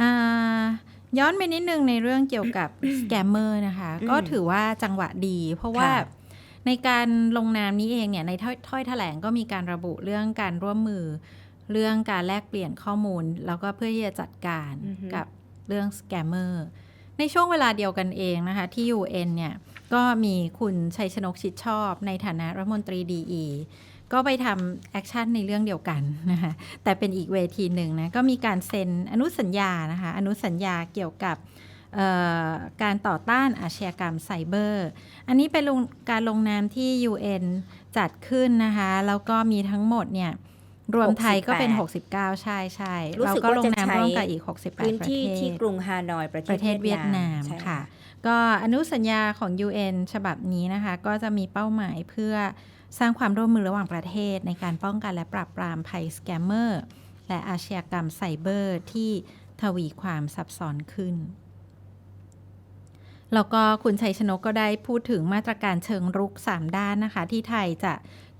อ่าย้อนไปนิดนึงในเรื่องเกี่ยวกับสแกมเมอร์นะคะอืมก็ถือว่าจังหวะดี เพราะว่าค่ะในการลงนามนี้เองเนี่ยในถ้อยถ้อยแถลงก็มีการระบุเรื่องการร่วมมือ เรื่องการแลกเปลี่ยนข้อมูล แล้วก็เพื่อที่จะจัดการอือฮึกับเรื่องสแกมเมอร์ในช่วงเวลาเดียวกันเองนะคะ ที่ UN เนี่ยก็มีคุณชัยชนกชิดชอบในฐานะรัฐมนตรีดี ก็ไปทำแอคชั่นในเรื่องเดียวกันนะคะแต่เป็นอีกเวทีหนึ่งนะก็มีการเซ็นอนุสัญญานะคะอนุสัญญาเกี่ยวกับเอ่อการต่อต้านอาชญากรรมไซเบอร์ อันนี้เป็นลงการลงนามที่ UN จัดขึ้นนะคะ แล้วก็มีทั้งหมดเนี่ยรวมไทยก็เป็น 69 ใช่ใช่รู้เราสึกก็ว่าลงจะนามใช้ร่วมกับอีก 68พื้นประที่เทที่ศกรุงฮานอยประประเทเทศศเวีเวียยดดนานามมใช่ค่ะ ก็อนุสัญญาของ UN ฉบับนี้นะคะ ก็จะมีเป้าหมายเพื่อสร้างความร่วมมือระหว่างประเทศ ในการป้องกันและปราบปรามภัยสแกมเมอร์ และอาชญากรรมไซเบอร์ที่ทวีความซับซ้อนขึ้น แล้วก็คุณชัยชนกก็ได้พูดถึงมาตรการเชิงรุก 3 ด้านนะคะ ที่ไทยจะ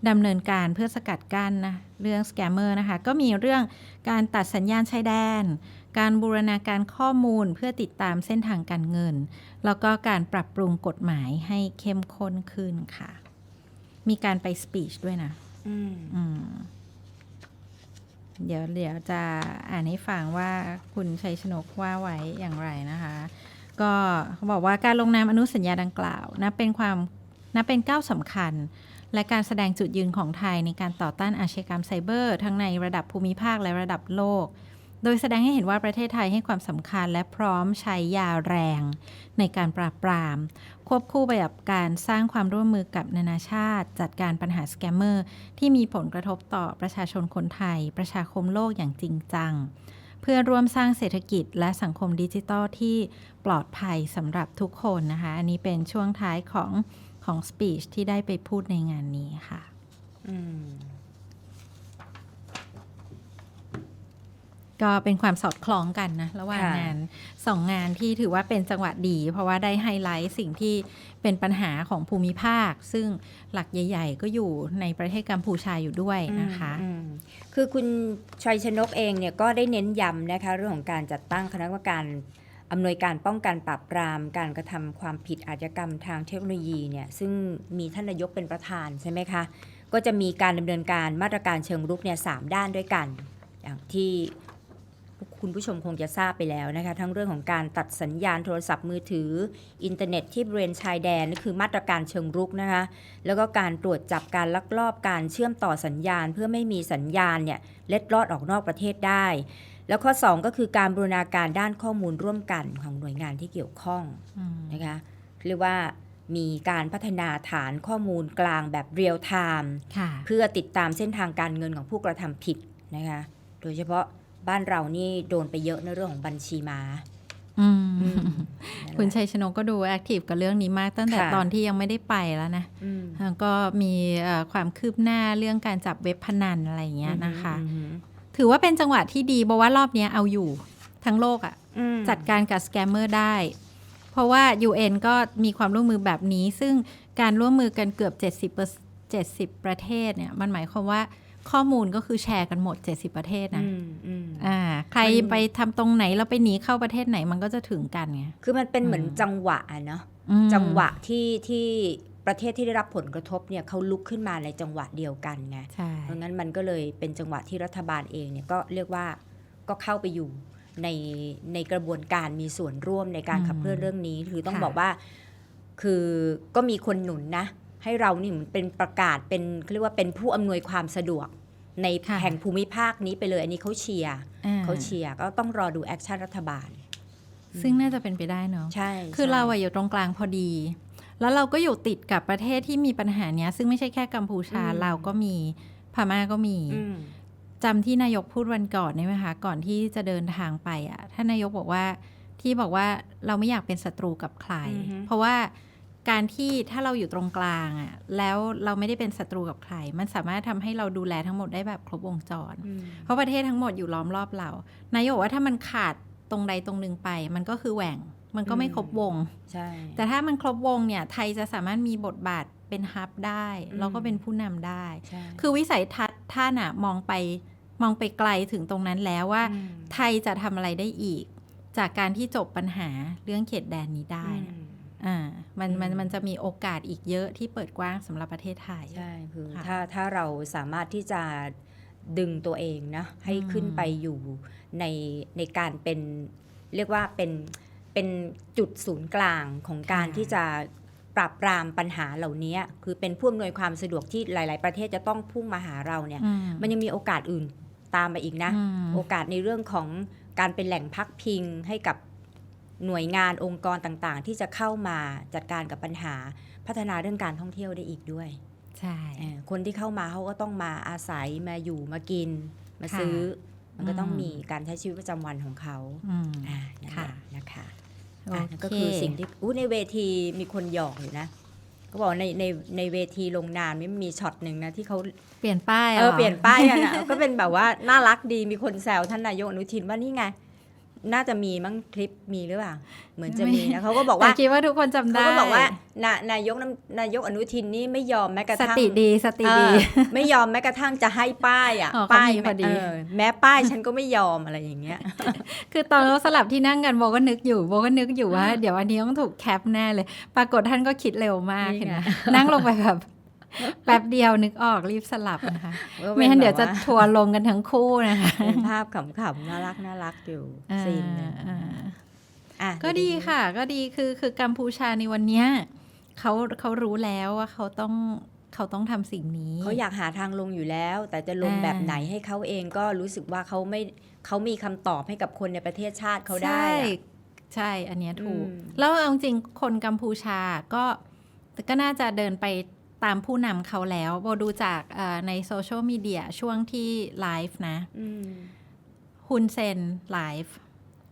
ดำเนินการเพื่อสกัดกั้นนะเรื่องสแกมเมอร์นะคะ ก็มีเรื่องการตัดสัญญาณชายแดน การบูรณาการข้อมูลเพื่อติดตามเส้นทางการเงิน แล้วก็การปรับปรุงกฎหมายให้เข้มข้นขึ้นค่ะ มีการไปสปีชด้วยนะอืมอืมเดี๋ยวเดี๋ยวจะอ่านให้ฟังว่าคุณชัยชนกว่าไว้อย่างไรนะคะ ก็เขาบอกว่าการลงนามอนุสัญญาดังกล่าวนะเป็นความนะเป็นก้าวสำคัญ และการแสดงจุดยืนของไทยในการต่อต้านอาชญากรรมไซเบอร์ ทั้งในระดับภูมิภาคและระดับโลก โดยแสดงให้เห็นว่าประเทศไทยให้ความสำคัญและพร้อมใช้ยาแรงในการปราบปราม ควบคู่ไปกับการสร้างความร่วมมือกับนานาชาติ จัดการปัญหาสแกมเมอร์ที่มีผลกระทบต่อประชาชนคนไทย ประชาคมโลกอย่างจริงจัง เพื่อร่วมสร้างเศรษฐกิจและสังคมดิจิทัลที่ปลอดภัยสำหรับทุกคนนะคะ อันนี้เป็นช่วงท้ายของของสปีชที่ได้ไปพูดในงานนี้ค่ะ อืม ก็เป็นความสอดคล้องกันนะระหว่างค่ะงานสองงานที่ถือว่าเป็นจังหวะดี เพราะว่าได้ไฮไลท์สิ่งที่เป็นปัญหาของภูมิภาค ซึ่งหลักใหญ่ ๆ ก็อยู่ในประเทศกัมพูชาอยู่ด้วยนะคะอืมคือคุณชัยชนกเองเนี่ยก็ได้เน้นย้ำนะคะเรื่องของการจัดตั้งคณะกรรมการอำนวยการป้องกันปราบปราม การกระทำความผิดอาชญากรรมทางเทคโนโลยีเนี่ยซึ่งมีท่านนายกเป็นประธานใช่ไหมคะก็จะมีการดำเนินการมาตรการเชิงรุกเนี่ยสามด้านด้วยกัน อย่างที่ คุณผู้ชมคงจะทราบไปแล้วนะคะ ทั้งเรื่องของการตัดสัญญาณโทรศัพท์มือถือ อินเทอร์เน็ตที่บริเวณชายแดนนี่คือมาตรการเชิงรุกนะคะ แล้วก็การตรวจจับการลักลอบการเชื่อมต่อสัญญาณ เพื่อไม่มีสัญญาณเนี่ยเล็ดลอดออกนอกประเทศได้ แล้วข้อ 2 ก็คือการบูรณาการด้านข้อมูลร่วมกันของหน่วยงานที่เกี่ยวข้องอืมนะคะเรียกว่ามีการพัฒนาฐานข้อมูลกลางแบบเรียลไทม์ค่ะเพื่อติดตามเส้นทางการเงินของผู้กระทำผิดนะคะ โดยเฉพาะ บ้านเรานี่โดนไปเยอะในเรื่องของบัญชีม้าอืมอืมคุณชัยชนกก็ดูแอคทีฟกับเรื่องนี้มากตั้งแต่ค่ะตอนที่ยังไม่ได้ไปแล้วนะอืมแล้วก็มีเอ่อความคืบหน้าเรื่องการจับเว็บพนันอะไรอย่างเงี้ยนะคะอืมถือว่าเป็นจังหวะที่ดีเพราะว่ารอบเนี้ยเอาอยู่ทั้งโลกอะอืมจัดการกับสแกมเมอร์ได้ เพราะว่า UN ก็มีความร่วมมือแบบนี้ ซึ่งการร่วมมือกันเกือบ 70 70 ประเทศเนี่ย มันหมายความว่า ข้อมูลก็คือแชร์กันหมด 70 ประเทศนะอืมอืมอ่า ใครมันไปทำตรงไหนแล้วไปหนีเข้าประเทศไหนมันก็จะถึงกันไงคือมันเป็นเหมือนอืมจังหวะอะเนาะอืมจังหวะที่ที่ประเทศที่ได้รับผลกระทบเนี่ยเขาลุกขึ้นมาในจังหวะเดียวกันไงใช่เพราะงั้นมันก็เลยเป็นจังหวะที่รัฐบาลเองเนี่ยก็เรียกว่าก็เข้าไปอยู่ในในกระบวนการมีส่วนร่วมในการอืมขับเคลื่อนเรื่องนี้ คือต้องค่ะบอกว่า คือก็มีคนหนุนนะ ให้เรานี่เหมือนเป็นประกาศเป็นเขาเรียกว่าเป็นผู้อำนวยความสะดวกในค่ะแห่งภูมิภาคนี้ไปเลย อันนี้เขาเชียร์อ่เขาเชียร์ก็ต้องรอดูแอคชั่นรัฐบาล ซึ่งน่าจะเป็นไปได้เนาะใช่ คือใช่เราอะอยู่ตรงกลางพอดี แล้วเราก็อยู่ติดกับประเทศที่มีปัญหาเนี้ย ซึ่งไม่ใช่แค่กัมพูชาอืมเราก็มีพม่าก็มีอืมจำที่นายกพูดวันก่อนได้ไหมคะก่อนที่จะเดินทางไปอะ่ะท่านนายกบอกว่าที่บอกว่าเราไม่อยากเป็นศัตรูกับใครอือฮึเพราะว่า การที่ถ้าเราอยู่ตรงกลางอะ่ะแล้วเราไม่ได้เป็นศัตรูกับใคร มันสามารถทำให้เราดูแลทั้งหมดได้แบบครบวงจรอืมเพราะประเทศทั้งหมดอยู่ล้อมรอบเรา นายกบอกว่าถ้ามันขาดตรงใดตรงหนึ่งไป มันก็คือแหว่งมันก็ไม่อืมครบวงใช่แต่ถ้ามันครบวงเนี่ยไทยจะสามารถมีบทบาทเป็นฮับได้อืมแล้วก็เป็นผู้นำได้ใช่คือวิสัยทัศน์ท่านอะมองไปมองไปไกลถึงตรงนั้นแล้วว่าอืมไทยจะทำอะไรได้อีก จากการที่จบปัญหาเรื่องเขตแดนนี้ได้อืนะม อ่ามันมันอืมมันจะมีโอกาสอีกเยอะที่เปิดกว้างสำหรับประเทศไทย ใช่คือค่ะถ้าถ้าเราสามารถที่จะดึงตัวเองนะให้อืมขึ้นไปอยู่ในในการเป็นเรียกว่าเป็นเป็นจุดศูนย์กลางของการที่จะปราบปรามปัญหาเหล่านี้ คือเป็นผู้อำนวยความสะดวกที่หลาย ๆ ประเทศจะต้องพุ่งมาหาเราเนี่ยอืมันยังมีโอกาสอื่นตามมาอีกนะอืมโอกาสในเรื่องของการเป็นแหล่งพักพิงให้กับ หน่วยงานองค์กรต่างๆ ที่จะเข้ามาจัดการกับปัญหาพัฒนาเรื่องการท่องเที่ยวได้อีกด้วย ใช่เอ่อคนที่เข้ามาเขาก็ต้องมาอาศัยมาอยู่มากิน มาค่ะซื้อ มันก็ต้องอืมมีการใช้ชีวิตประจำวันของเขาอืมอ่านั่นแหค่ะละนะคะโออะนั่นก็เคคือสิ่งที่อู้ในเวทีมีคนหยอกอยู่นะก็บอกในในในเวทีลงนามนี่มีช็อตหนึ่งนะที่เขาเปลี่ยนป้ายเออหรเปลี่ยนป้ายกันนะก็เป็นแบบว่าน่ารักดีมีคนแซวท่านนายกอนุทินว่านี่ไง น่าจะมีมั้งคลิปมีหรือเปล่า เหมือนจะมีนะเขาก็บอกว่าแต่คิดว่าทุกคนจำเขาได้ก็บอกว่านานายกน้ำนายกอนุทินนี่ไม่ยอมแม้กระสทั่งติดีสติเอดีอไม่ยอมแม้กระทั่งจะให้ป้ายอะอ๋อเขาป้ายมีพอดีเออแม้ป้ายฉันก็ไม่ยอมอะไรอย่างเงี้ย คือตอนเราสลับที่นั่งกันโบก็นึกอยู่โบก็นึกอยู่ว่า เดี๋ยวอันนี้ต้องถูกแคปแน่เลย ปรากฏท่านก็คิดเร็วมากนี่เห็นไงไหมนั่งลงไปแบบ แป๊บเดียวนึกออกรีบสลับนะคะก็ป็ไม่งั้นเดี๋ยวจะแบบาทัวร์ลงกันทั้งคู่นะคะเป็นภาพขำๆน่ารักน่ารักอยู่ซีนหนึ่งอ่าอะก็ดีค่ะ ก็ดีคือคือกัมพูชาในวันเนี้ยเขาเขารู้แล้วว่าเขาต้องเขาต้องทำสิ่งนี้ เขาอยากหาทางลงอยู่แล้ว แต่จะลงอ่าแบบไหนให้เขาเองก็รู้สึกว่าเขาไม่เขามีคำตอบให้กับคนในประเทศชาติเขาได้ ใช่อะใช่อันเนี้ยถูกอืมแล้วเอาจริงๆคนกัมพูชาก็ก็น่าจะเดินไป ตามผู้นำเขาแล้วโบดูจากเอ่อในโซเชียลมีเดียช่วงที่ไลฟ์นะอืมฮุนเซนไลฟ์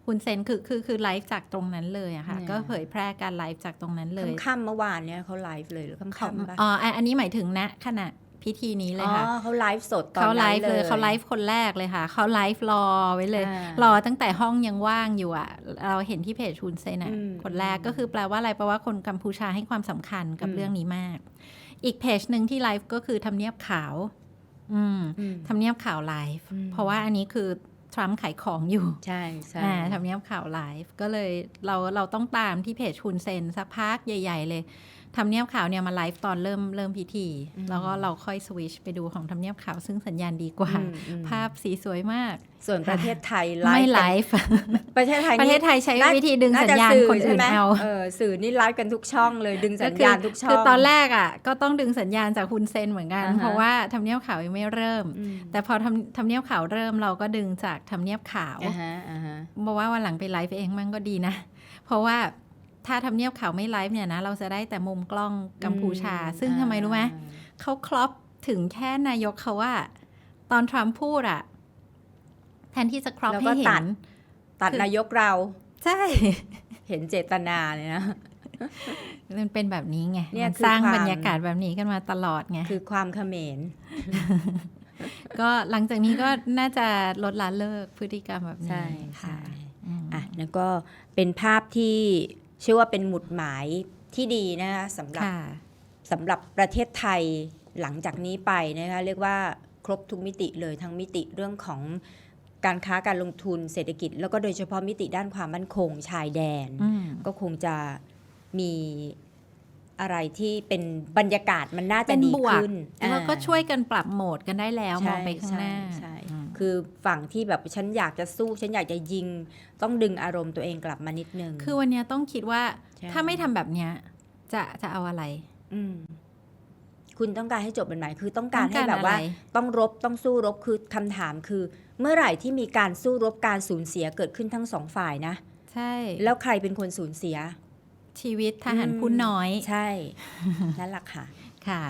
ฮุนเซนคือคือคือไลฟ์จากตรงนั้นเลยอะค่ะเนี่ยก็เผยแพร่การไลฟ์จากตรงนั้นเลยค่ำๆเมื่อวานเนี่ยเขาไลฟ์เลยหรือค่ำๆปะอ๋ออันอันนี้หมายถึงณขณะ พิธีนี้เลยค่ะอ๋อเขาไลฟ์สดตอนเขาไลนั้นฟ์เลยเขาไลฟ์คนแรกเลยค่ะเขาไลฟ์รอไว้เลยอ่ารอตั้งแต่ห้องยังว่างอยู่อะ เราเห็นที่เพจชุนเซนอะอืมคนแรกก็คือแปลว่าอะไรแปลว่าคนกัมพูชาให้ความสำคัญกับอืมเรื่องนี้มาก อีกเพจหนึ่งที่ไลฟ์ก็คือทำเนียบขาวอืมอืมทำเนียบข่าวไลฟ์อืมเพราะว่าอันนี้คือทรัมป์ขายของอยู่ ใช่ใช่อ่าทำเนียบข่าวไลฟ์ก็เลยเราเราต้องตามที่เพจชุนเซนสักพักใหญ่ ๆ เลย ทำเนียบข่าวเนี่ยมาไลฟ์ตอนเริ่มเริ่มพิธี แล้วก็เราค่อยสวิชไปดูของทำเนียบข่าวซึ่งสัญญาณดีกว่าอืมอืมภาพสีสวยมาก ส่วนประเทศไทยไลไม่ฟ์ไลกันฟ์ประเทศไทยประเทนี่ศไทยใช้น่าวิธีดึงสัญญาณสื่คนใช่อื่นไหมเอาเออสื่อนี่ไลฟ์กันทุกช่องเลยดึงสัญญาณทุกช่องคือตอนแรกอะก็ต้องดึงสัญญาณจากคุณเซนเหมือนกันอ่าฮะเพราะว่าทำเนียบข่าวยังไม่เริ่มอืมแต่พอทำทำเนียบข่าวเริ่มเราก็ดึงจากทำเนียบข่าวอ่าฮะอ่าฮะบอกว่าวันหลังไปไลฟ์เองมันก็ดีนะ เพราะว่า ถ้าทำเนียบข่าวไม่ไลฟ์เนี่ยนะเราจะได้แต่มุมกล้องกัมพูชา ซึ่งทำไมรู้ไหมเขาครอปถึงแค่นายกเขาว่า ตอนทรัมป์พูดอะแทนที่จะครอปแล้วให้ก็เห็ตัดนตัดนายกเรา ใช่ เห็นเจตนาเลยนะมันเป็นแบบนี้ไงเนี่ยมันคือสร้างความบรรยากาศแบบนี้กันมาตลอดไง คือความเขมร ก็หลังจากนี้ก็น่าจะลดละเลิกพฤติกรรมแบบนี้ใช่ค่ะใช่อืมอะ แล้วก็เป็นภาพที่ เชื่อว่าเป็นหมุดหมายที่ดีนะคะสำหรับค่ะสำหรับประเทศไทยหลังจากนี้ไปนะคะเรียกว่าครบทุกมิติเลยทั้งมิติเรื่องของการค้าการลงทุนเศรษฐกิจ แล้วก็โดยเฉพาะมิติด้านความมั่นคงชายแดนอืมก็คงจะมีอะไรที่เป็นบรรยากาศมันน่าจะเป็นดีบวกขึ้น แล้วก็อ่าช่วยกันปรับโหมดกันได้แล้วใช่มองไปข้างหน้าใช่ใช่อืม คือฝั่งที่แบบฉันอยากจะสู้ฉันอยากจะยิง ต้องดึงอารมณ์ตัวเองกลับมานิดนึง คือวันเนี้ยต้องคิดว่าใช่ถ้าไม่ทำแบบเนี้ย จะจะเอาอะไรมคุณต้องการให้จบเป็นไหมคือต้องการต้ให้องแบบว่าอะไรต้องรบต้องสู้รบคือคำถามคือ เมื่อไหร่ที่มีการสู้รบการสูญเสียเกิดขึ้นทั้งสองฝ่ายนะ ใช่ แล้วใครเป็นคนสูญเสีย ชีวิตทหารผู้น้อย ใช่นั่นแหละค่ะค่ะ